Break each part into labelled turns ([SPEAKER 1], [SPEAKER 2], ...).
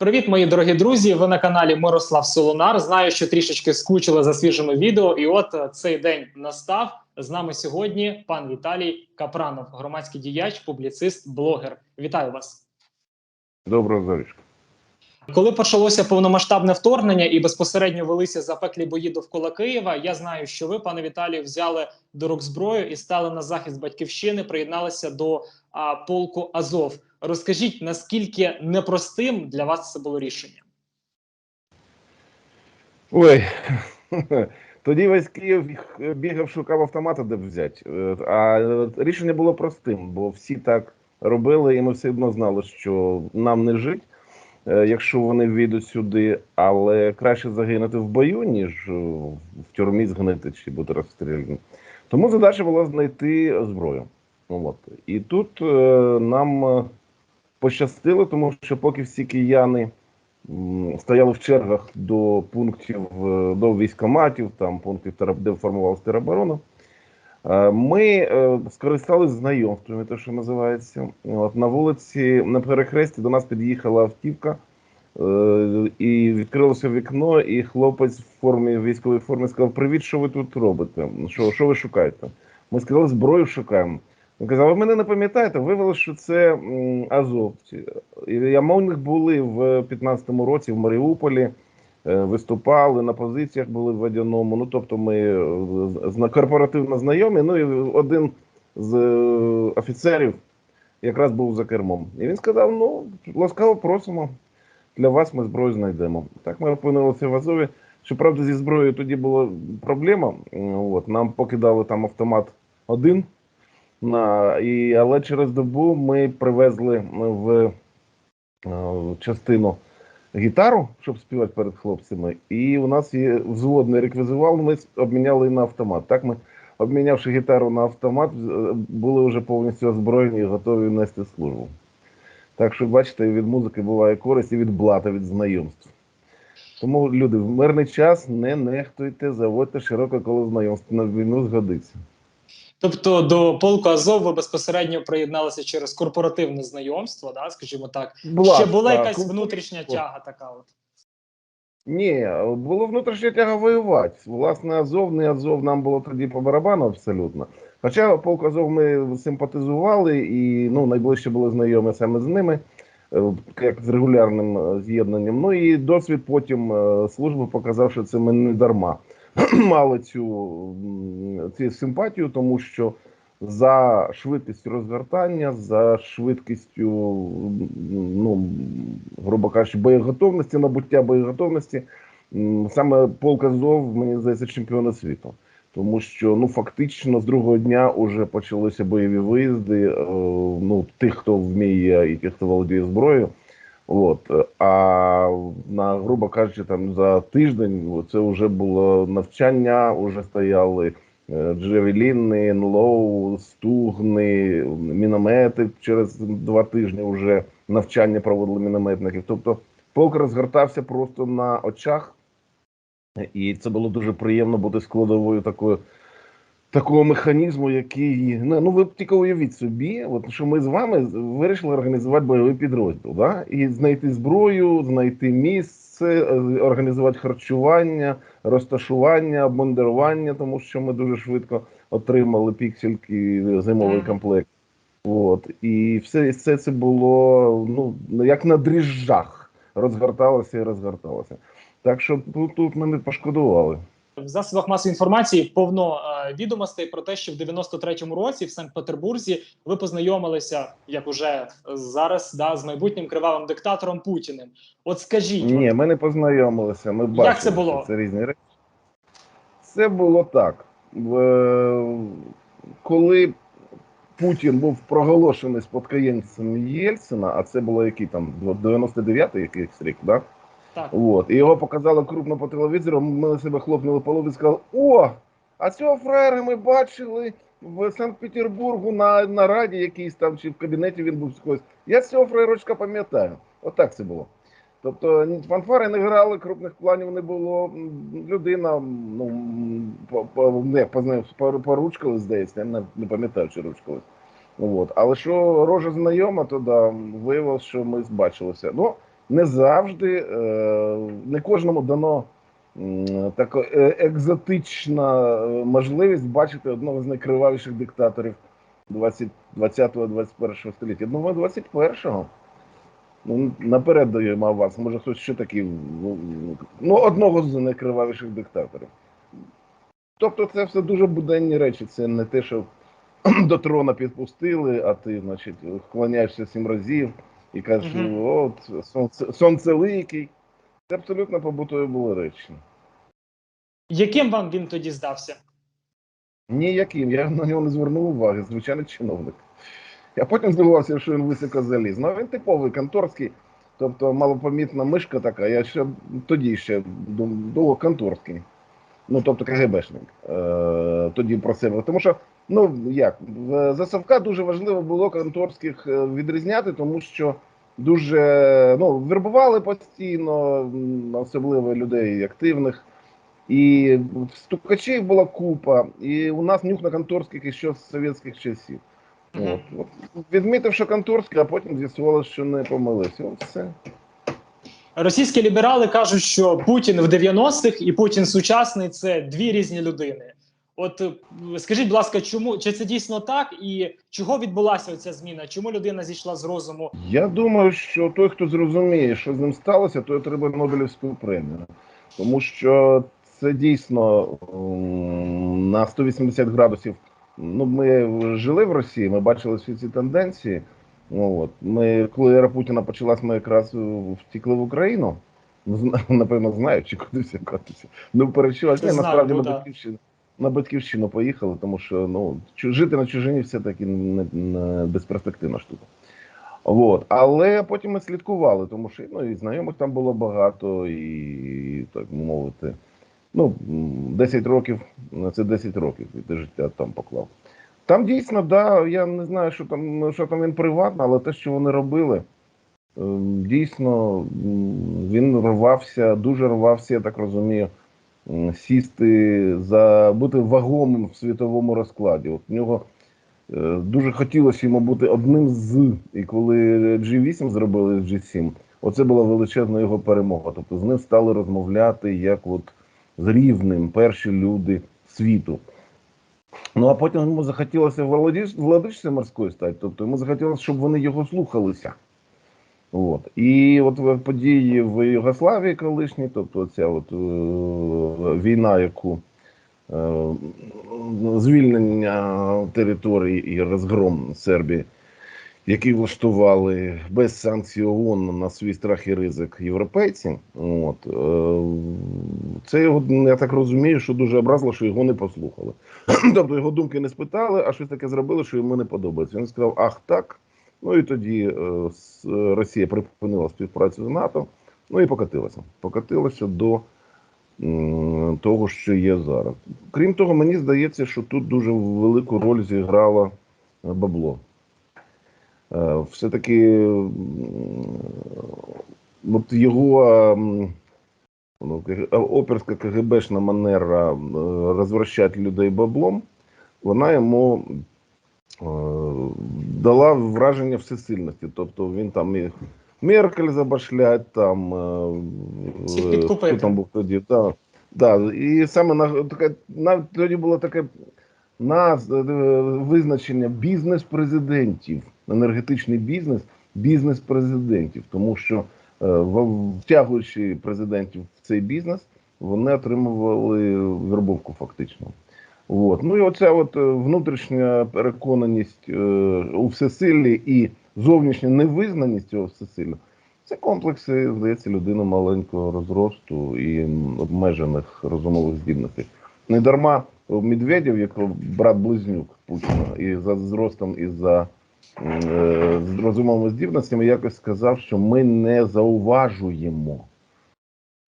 [SPEAKER 1] Привіт, мої дорогі друзі! Ви на каналі Мирослав Солонар. Знаю, що трішечки скучили за свіжими відео, і от е, цей день настав. З нами сьогодні пан Віталій Капранов, громадський діяч, публіцист, блогер. Вітаю вас!
[SPEAKER 2] Доброго здоров'я.
[SPEAKER 1] Коли почалося повномасштабне вторгнення і безпосередньо велися запеклі бої довкола Києва, я знаю, що ви, пане Віталію, взяли до рук зброю і стали на захист батьківщини, приєдналися до а, полку Азов. Розкажіть, наскільки непростим для вас це було рішення?
[SPEAKER 2] Ой, тоді весь Київ бігав, шукав автомата, де б взяти. Е, А рішення було простим, бо всі так робили, і ми все одно знали, що нам не жить, е, якщо вони війдуть сюди, але краще загинути в бою, ніж е, в тюрмі згнити чи бути розстріляним. Тому задача була знайти зброю. От. І тут е, нам е, пощастило, тому що поки всі кияни стояли в чергах до пунктів, е, до військоматів, там пунктів, де формувалася тероборона, е, ми е, скористалися знайомствами, те, що називається. От, на вулиці, на перехресті до нас під'їхала автівка, і відкрилося вікно, і хлопець в формі, в військовій формі сказав: Привіт, що ви тут робите? Що, що ви шукаєте? Ми сказали, зброю шукаємо. Він казав, ви мене не пам'ятаєте? Виявилося, що це азовці. І у них були в 15-му році в Маріуполі, е, виступали на позиціях, були в водяному. Ну тобто, ми е, корпоративно знайомі. Ну і один з е, офіцерів якраз був за кермом. І він сказав: ну, ласкаво просимо. Для вас ми зброю знайдемо. Так ми опинилися в Азові. Щоправда, зі зброєю тоді була проблема. От, нам покидали там автомат один. І, але через добу ми привезли в е, частину гітару, щоб співати перед хлопцями. І у нас є взводний реквізувал, ми обміняли на автомат. Так ми, обмінявши гітару на автомат, е, були вже повністю озброєні і готові нести службу. Так що, бачите, від музики буває користь, і від блата, від знайомств. Тому, люди, в мирний час не нехтуйте, заводьте широке коло знайомств. На війну згодиться.
[SPEAKER 1] Тобто до полку Азов ви безпосередньо приєдналися через корпоративне знайомство, да, скажімо так.
[SPEAKER 2] Була,
[SPEAKER 1] Ще була
[SPEAKER 2] так.
[SPEAKER 1] якась внутрішня тяга така. От.
[SPEAKER 2] Ні, було внутрішня тяга воювати. Власне, Азов, не Азов, нам було тоді по барабану абсолютно. Хоча полк Азов ми симпатизували і ну, найближче були знайомі саме з ними, е, як з регулярним е, з'єднанням. Ну і досвід потім е, служби показав, що це ми не дарма мали цю, цю симпатію, тому що за швидкістю розгортання, за швидкістю, ну, грубо кажучи, боєготовності, набуття боєготовності, саме полк Азов, мені здається, чемпіони світу. Тому що ну фактично з другого дня вже почалися бойові виїзди. е, Ну тих, хто вміє, і тих, хто володіє зброєю. От а на грубо кажучи, там за тиждень це вже було навчання, вже стояли е, джевеліни, НЛОУ, стугни, міномети. Через два тижні вже навчання проводили мінометників. Тобто полк розгортався просто на очах, і це було дуже приємно бути складовою такою. Такого механізму, який ну, ну ви тільки уявіть собі, от що ми з вами вирішили організувати бойовий підрозділ, да? і знайти зброю, знайти місце, е, організувати харчування, розташування, обмундирування, тому що ми дуже швидко отримали піксельки зимовий комплект. От і все, все це було ну як на дріжджах, розгорталося і розгорталося. Так що тут, тут ми не пошкодували.
[SPEAKER 1] В засобах масової інформації повно е, відомостей про те, що в 93-му році в Санкт-Петербурзі ви познайомилися, як уже зараз, да, з майбутнім кривавим диктатором Путіним. От скажіть,
[SPEAKER 2] Ні,
[SPEAKER 1] от,
[SPEAKER 2] ми не познайомилися. Ми бачили,
[SPEAKER 1] це було?
[SPEAKER 2] Це різні речі. Це було так. В- Коли Путін був проголошений спадкоємцем Єльцина, а це було який там 99-й якийсь рік, да?
[SPEAKER 1] Так,
[SPEAKER 2] От. І його показали крупно по телевізору. Ми на себе хлопнули по лобі і сказали: О! А цього фраєра ми бачили в Санкт-Петербургу на, на раді якийсь там, чи в кабінеті він був з когось. Я цього фраєрочка пам'ятаю. Отак це було. Тобто фанфари не грали, крупних планів не було. Людина, ну по, по, познаю, поручкали, здається, я не, не пам'ятаю, чи ручкались. От. Але що рожа знайома, то да, виявилось, що ми бачилися. Ну, не завжди, е, не кожному дано така е, екзотична е, можливість бачити одного з найкривавіших диктаторів 20, 20-21 століття. Ну, 21-го. Ну, наперед даємо вас. Може, хтось ще такий, ну, ну, одного з найкривавіших диктаторів. Тобто, це все дуже буденні речі. Це не те, що до трона підпустили, а ти, значить, вклоняєшся сім разів і кажеш,
[SPEAKER 1] Мгм.
[SPEAKER 2] от, сонце, сонцеликий. Це абсолютно побутові були речі.
[SPEAKER 1] Яким вам він тоді здався?
[SPEAKER 2] Ніяким, я на нього не звернув уваги, звичайний чиновник. Я потім здивувався, що він високо заліз. Ну, він типовий конторський, тобто малопомітна мишка така, я ще тоді ще думав конторський. Ну, тобто КГБшник. Е, тоді про себе. Тому що, ну як, в- за Савка дуже важливо було конторських е, відрізняти, тому що дуже ну, вербували постійно, особливо людей активних. І стукачів була купа, і у нас нюх на конторських ще з совєтських часів.
[SPEAKER 1] Мгм.
[SPEAKER 2] От. От. Відмітив, що конторський, а потім з'ясувалося, що не помилився. От все.
[SPEAKER 1] Російські ліберали кажуть, що Путін в 90-х і Путін сучасний це дві різні людини. От е, скажіть, будь ласка, чому чи це дійсно так, і чого відбулася ця зміна? Чому людина зійшла з розуму?
[SPEAKER 2] Я думаю, що той, хто зрозуміє, що з ним сталося, той отримає Нобелівську премію. Тому що це дійсно на 180 градусів. Ну, ми жили в Росії, ми бачили всі ці тенденції. Ну, от. Ми, коли ера Путіна почалась, ми якраз е, втікли в Україну. Ну, зна- Напевно, знаючи, куди всякатися. Ну, перечували. Насправді
[SPEAKER 1] ну,
[SPEAKER 2] на батьківщину. На батьківщину поїхали, тому що ну, жити на чужині все-таки не, не безперспективна штука. От. Але потім ми слідкували, тому що ну, і знайомих там було багато, і так мовити. Ну, 10 років це 10 років, і ти життя там поклав. Там дійсно, да, я не знаю, що там, що там він приватно, але те, що вони робили, ем, дійсно, він рвався, дуже рвався, я так розумію, сісти за бути вагомим в світовому розкладі. От в нього е, дуже хотілося йому бути одним з. І коли G8 зробили G7, оце була величезна його перемога. Тобто з ним стали розмовляти як от з рівним перші люди світу. Ну а потім йому захотілося владич, владичцем морської стати, тобто йому захотілося, щоб вони його слухалися. От. І от події в Югославії колишній, тобто ця от, е, війна, яку е, звільнення території і розгром Сербії, який влаштували без санкцій ООН на свій страх і ризик європейці. От, е, це його, я так розумію, що дуже образило, що його не послухали. тобто його думки не спитали, а щось таке зробили, що йому не подобається. Він сказав: Ах, так. Ну і тоді е, Росія припинила співпрацю з НАТО, ну і покатилася. Покатилася до того, що є зараз. Крім того, мені здається, що тут дуже велику роль зіграло е, бабло. Е, Все-таки от його ну, оперська КГБшна манера розвращати людей баблом, вона йому дала враження всесильності. Тобто він там і Меркель забашлять, там е,
[SPEAKER 1] Всіх
[SPEAKER 2] е,
[SPEAKER 1] підкупити.
[SPEAKER 2] хто там був тоді. Да, да, і саме на таке навіть тоді було таке наз, е, визначення бізнес президентів, енергетичний бізнес, бізнес президентів, тому що е, втягуючи президентів в цей бізнес, вони отримували вербовку фактично. От. Ну і оця от е, внутрішня переконаність е, у всесиллі і зовнішня невизнаність цього всесилля. Це комплекси, здається, людини маленького розросту і обмежених розумових здібностей. Не дарма Медведєв, як брат-близнюк Путіна, і за зростом, і за е, розумовими здібностями якось сказав, що ми не зауважуємо.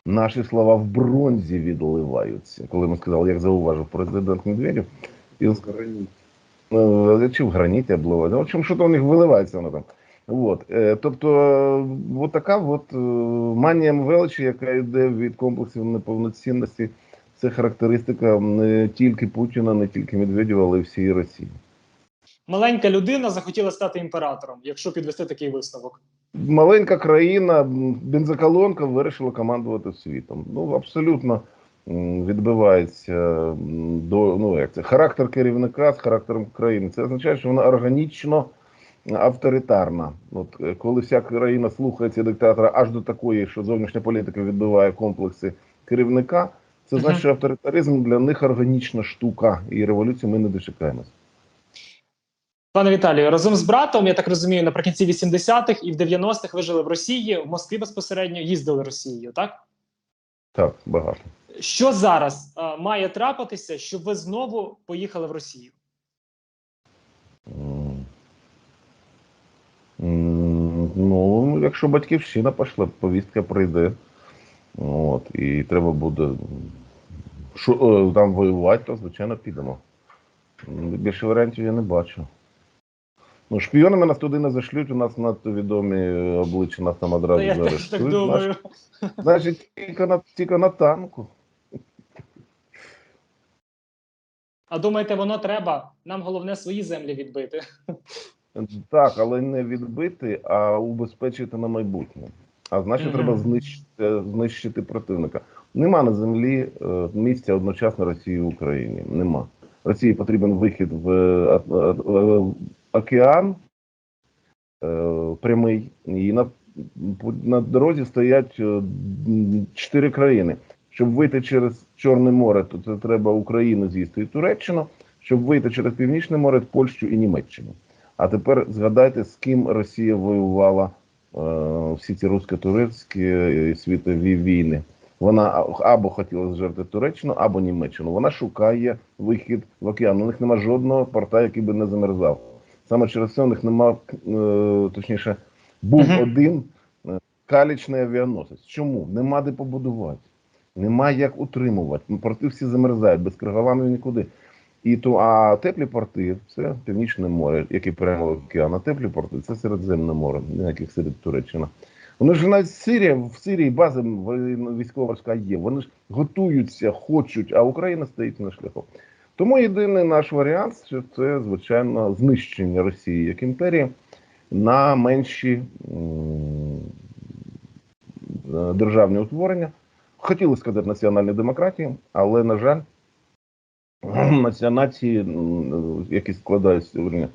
[SPEAKER 2] Наші слова в бронзі відливаються. Коли ми сказали, як зауважив президент Медведєв, і він сказав, е, чи в граніті обливається. В общем, що то у них виливається воно там. От. Е, тобто, е, от така от е, манія величі, яка йде від комплексів неповноцінності, це характеристика не тільки Путіна, не тільки Медведєва, але й всієї Росії.
[SPEAKER 1] Маленька людина захотіла стати імператором, якщо підвести такий висновок.
[SPEAKER 2] Маленька країна, бензоколонка вирішила командувати світом. Ну, абсолютно відбивається до ну як це характер керівника з характером країни. Це означає, що вона органічно авторитарна. От е, коли вся країна слухається диктатора аж до такої, що зовнішня політика відбиває комплекси керівника, це значить, що авторитаризм для них органічна штука, і революції ми не дочекаємося.
[SPEAKER 1] Пане Віталію, разом з братом, я так розумію, наприкінці 80-х і в 90-х ви жили в Росії, в Москві безпосередньо їздили Росією, так?
[SPEAKER 2] Так, багато.
[SPEAKER 1] Що зараз е, має трапитися, щоб ви знову поїхали в Росію?
[SPEAKER 2] М. М, Ну, якщо батьківщина пішла, повістка прийде. От, і треба буде що, е, там воювати, то звичайно підемо. М, Більше варіантів я не бачу. Ну, шпіонами нас туди не зашлють, у нас надто відомі е, обличчя нас там одразу
[SPEAKER 1] Та я теж так думаю.
[SPEAKER 2] Значить, тільки на, тільки на танку.
[SPEAKER 1] А думаєте, воно треба? Нам головне свої землі відбити.
[SPEAKER 2] Так, але не відбити, а убезпечити на майбутнє. А значить,
[SPEAKER 1] Мгм.
[SPEAKER 2] треба знищити, знищити противника. Нема на землі е, місця одночасно Росії і Україні. Нема. Росії потрібен вихід в е, океан е, прямий, і на, на дорозі стоять е, чотири країни. Щоб вийти через Чорне море, то це треба Україну з'їсти і Туреччину. Щоб вийти через Північне море, Польщу і Німеччину. А тепер згадайте, з ким Росія воювала е, всі ці русько-турецькі світові війни. Вона або хотіла зжерти Туреччину, або Німеччину. Вона шукає вихід в океан. У них нема жодного порта, який би не замерзав. Саме через це у них нема, е, точніше, був
[SPEAKER 1] Мгм.
[SPEAKER 2] один е, калічний авіаносець. Чому? Нема де побудувати, нема як утримувати. Порти всі замерзають, без Криголамів нікуди. І то, а теплі порти це Північне море, яке прямо в океан. А теплі порти це Середземне море, на яких сидить Туреччина. Вони ж навіть Сирія, в Сирії воєнно- військово-морська є. Вони ж готуються, хочуть, а Україна стоїть на шляху. Тому єдиний наш варіант це, це звичайно знищення Росії як імперії на менші державні утворення. Хотіли сказати національні демократії, але на жаль, нації, які складаються верні, е,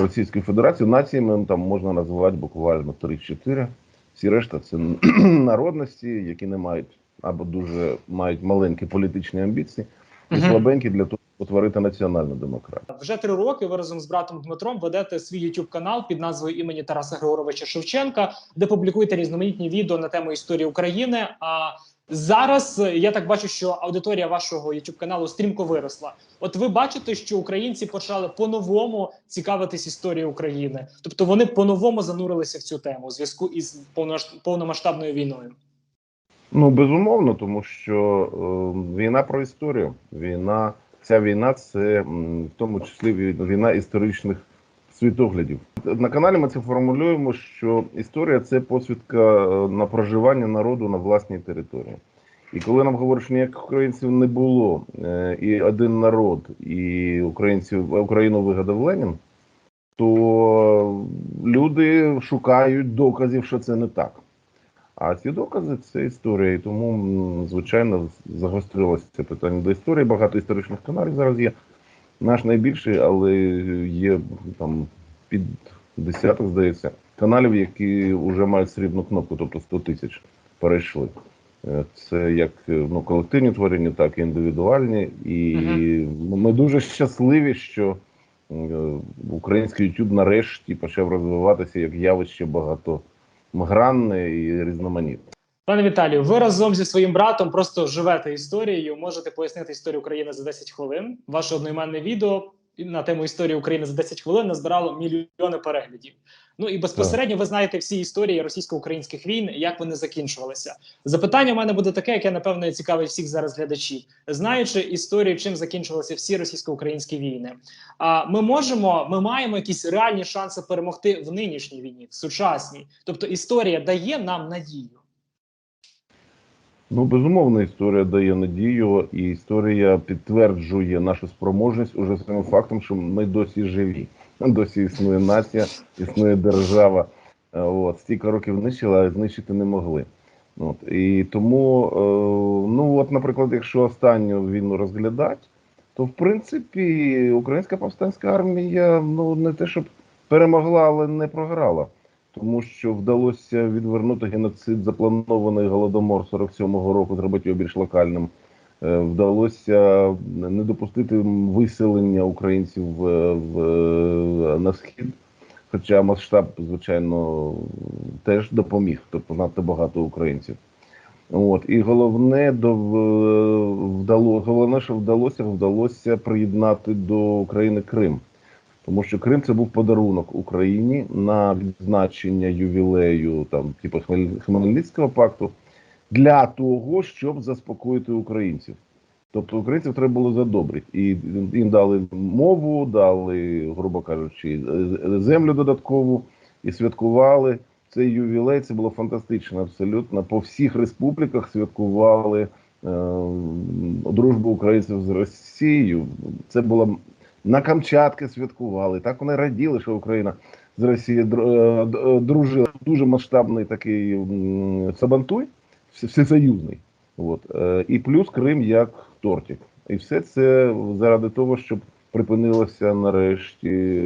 [SPEAKER 2] Російської Федерації, націями там можна назвати буквально 3-4. Всі решта це народності, які не мають або дуже мають маленькі політичні амбіції, і слабенькі для того, щоб утворити національну демократію.
[SPEAKER 1] Вже три роки ви разом з братом Дмитром ведете свій youtube канал під назвою імені Тараса Григоровича Шевченка, де публікуєте різноманітні відео на тему історії України. А зараз е, я так бачу, що аудиторія вашого youtube каналу стрімко виросла. От ви бачите, що українці почали по-новому цікавитись історією України, тобто вони по-новому занурилися в цю тему у зв'язку із повномасштабною війною.
[SPEAKER 2] Ну, безумовно, тому що е, війна про історію. Війна, ця війна це в тому числі вій- війна історичних світоглядів. На каналі ми це формулюємо, що історія це посвідка е, на проживання народу на власній території. І коли нам говорять, що ніяких українців не було, е, і один народ, і українців Україну вигадав Ленін, то люди шукають доказів, що це не так. А ці докази це історія, і тому, звичайно, загострилося це питання до історії. Багато історичних каналів зараз є. Наш найбільший, але є там під десяток, здається, каналів, які вже мають срібну кнопку, тобто 100 тисяч перейшли. Е, Це як е, ну, колективні творення, так і індивідуальні. І ми дуже щасливі, що е, український YouTube нарешті почав розвиватися як явище багатогранне і різноманітне.
[SPEAKER 1] Пане Віталію, ви разом зі своїм братом просто живете історією. Можете пояснити історію України за 10 хвилин. Ваше одноіменне відео на тему історії України за 10 хвилин назбирало мільйони переглядів. Ну і безпосередньо ви знаєте всі історії російсько-українських війн, як вони закінчувалися. Запитання у мене буде таке, яке напевно цікавить всіх зараз глядачів, знаючи історію, чим закінчувалися всі російсько-українські війни. А ми можемо, ми маємо якісь реальні шанси перемогти в нинішній війні, в сучасній. Тобто історія дає нам надію.
[SPEAKER 2] Ну, безумовно, історія дає надію, і історія підтверджує нашу спроможність уже самим фактом, що ми досі живі. Досі існує нація, існує держава. Е, От, стільки років нищили, а знищити не могли. От, і тому, е, ну от, наприклад, якщо останню війну розглядати, то в принципі українська повстанська армія ну не те, щоб перемогла, але не програла. Тому що вдалося відвернути геноцид, запланований голодомор 47-го року, зробити його більш локальним. Е, Вдалося не допустити виселення українців в, в, на схід. Хоча масштаб, звичайно, теж допоміг, тобто надто багато українців. От і головне до вдало, головне, що вдалося, вдалося приєднати до України Крим, тому що Крим це був подарунок Україні на відзначення ювілею, там типу Хмель- Хмельницького пакту, для того, щоб заспокоїти українців. Тобто українців треба було задобрити. І їм дали мову, дали, грубо кажучи, землю додаткову і святкували цей ювілей. Це було фантастично, абсолютно. По всіх республіках святкували е, дружбу українців з Росією. Це було на Камчатки святкували. Так вони раділи, що Україна з дру- е, е, дружила. Дуже масштабний такий сабантуй, всесоюзний. От. Е, І плюс Крим як тортик. І все це заради того, щоб припинилося нарешті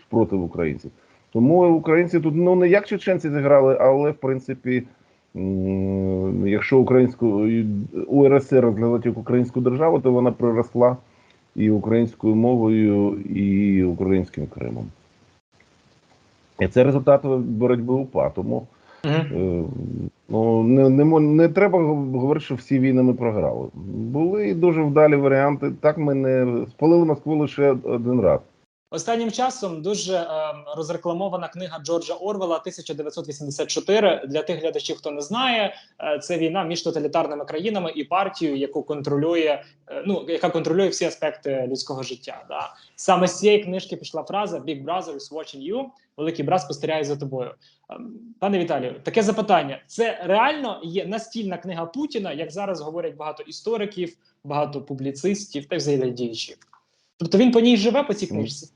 [SPEAKER 2] спротив українців. Тому українці тут ну не як чеченці зіграли, але в принципі, якщо українську УРСР розглядати як українську державу, то вона приросла і українською мовою, і українським Кримом. І це результат боротьби УПА. Тому. Е, Ну, не, не, не треба говорити, що всі війни ми програли. Були дуже вдалі варіанти. Так ми не спалили Москву лише один раз.
[SPEAKER 1] Останнім часом дуже е, розрекламована книга Джорджа Орвела 1984. Для тих глядачів, хто не знає, е, це війна між тоталітарними країнами і партією, яку контролює, е, ну яка контролює всі аспекти людського життя. Да. Саме з цієї книжки пішла фраза «Big Brother is watching you», великий брат спостерігає за тобою. Ем, Пане Віталію, таке запитання: це реально є настільна книга Путіна, як зараз говорять багато істориків, багато публіцистів та взагалі діячів. Тобто він по ній живе по цій книжці.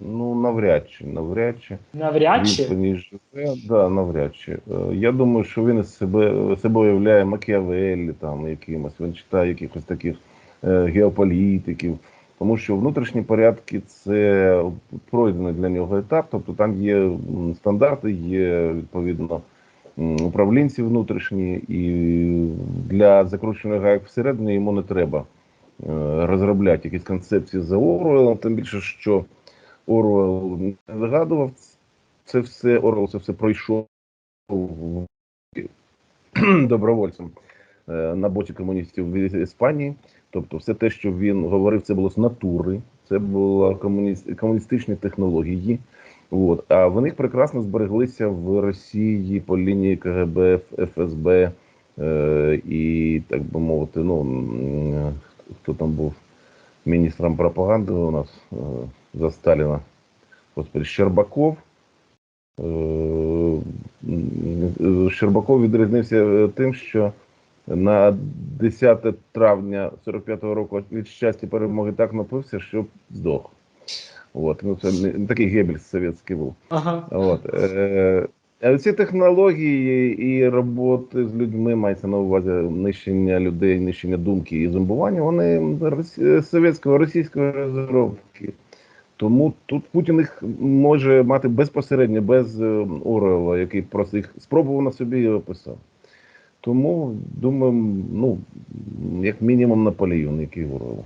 [SPEAKER 2] Ну, навряд чи, навряд чи.
[SPEAKER 1] Навряд чи
[SPEAKER 2] живе, да, навряд чи. Е, Я думаю, що він себе, себе уявляє Макіавеллі там якимось, він читає якихось таких е, геополітиків. Тому що внутрішні порядки це пройдений для нього етап, тобто там є стандарти, є відповідно управлінці внутрішні, і для закручених гайок всередині йому не треба е, розробляти якісь концепції за Оруелом, тим більше, що Оруел не вигадував це все, Оруел це все пройшов добровольцем е, на боці комуністів в Іспанії. Тобто, все те, що він говорив, це було з натури, це були комуніст, комуністичні технології. От. А вони прекрасно збереглися в Росії по лінії КГБ, ФСБ е, і, так би мовити, ну хто там був міністром пропаганди у нас е, за Сталіна, господи, Щербаков. Е, Щербаков відрізнився е, тим, що на 10 травня 45-го року від щастя перемоги так напився, що здох. От, ну це не такий Геббельс совєтський був.
[SPEAKER 1] ага.
[SPEAKER 2] От, е, е, ці технології і роботи з людьми мається на увазі нищення людей, нищення думки і зомбування, вони совєтського, російської розробки. Тому тут Путін їх може мати безпосередньо, без е, Орела, який просто їх спробував на собі і описав. Тому, думаю, ну, як мінімум Наполеон, який Орел.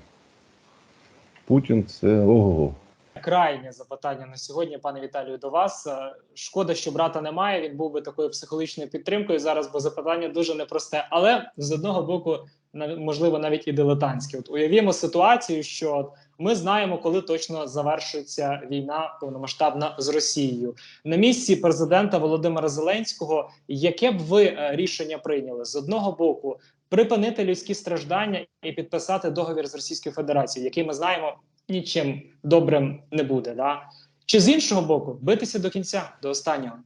[SPEAKER 2] Путін це ого.
[SPEAKER 1] Крайнє запитання на сьогодні, пане Віталію, до вас. Е, Шкода, що брата немає. Він був би такою психологічною підтримкою зараз, бо запитання дуже непросте. Але з одного боку, можливо, навіть і дилетантське. От уявімо ситуацію, що ми знаємо, коли точно завершиться війна повномасштабна з Росією. На місці президента Володимира Зеленського, яке б ви е, рішення прийняли з одного боку припинити людські страждання і підписати договір з Російською Федерацією, який ми знаємо нічим добрим не буде. Да? Чи з іншого боку, битися до кінця, до останнього?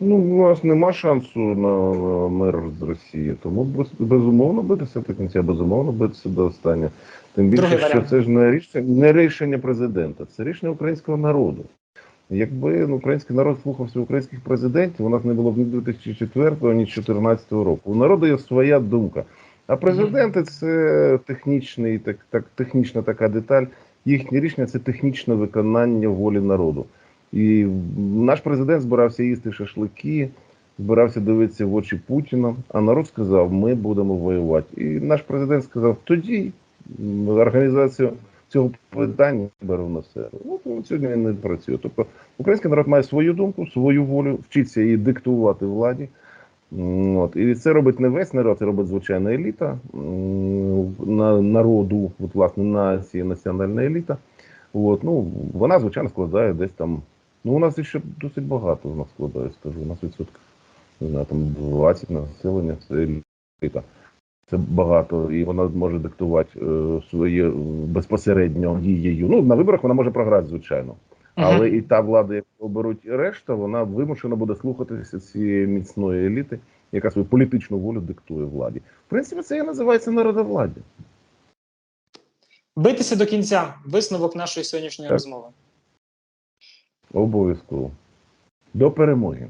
[SPEAKER 2] Ну, у нас нема шансу на е, мир з Росією, тому без- безумовно битися до кінця, безумовно битися до останнього. Тим більше,
[SPEAKER 1] Другий
[SPEAKER 2] що
[SPEAKER 1] варіант.
[SPEAKER 2] це ж не рішення, не рішення президента, це рішення українського народу. Якби ну, український народ слухався українських президентів, у нас не було б ні 2004, ні 2014 року. У народу є своя думка. А президенти це технічний, так, так, технічна така деталь. Їхнє рішення це технічне виконання волі народу. І наш президент збирався їсти шашлики, збирався дивитися в очі Путіна, а народ сказав, ми будемо воювати. І наш президент сказав, тоді організацію цього питання беру на себе. От сьогодні він не працює. Тобто український народ має свою думку, свою волю, вчиться її диктувати владі. От. І це робить не весь народ, це робить звичайна еліта на народу, от, власне, нації, національна еліта. От, ну, вона, звичайно, складає десь там. Ну, у нас ще досить багато у нас складає, скажу. У нас відсотків, не знаю, там 20 населення, це еліта. Це багато, і вона може диктувати е, своє е, безпосередньо дією. Ну, на виборах вона може програти, звичайно. Але і та влада, яку оберуть решта, вона вимушена буде слухатися цієї міцної еліти, яка свою політичну волю диктує владі. В принципі, це і називається народовладдя.
[SPEAKER 1] Битися до кінця. Висновок нашої сьогоднішньої
[SPEAKER 2] Так.
[SPEAKER 1] розмови.
[SPEAKER 2] Обов'язково. До перемоги.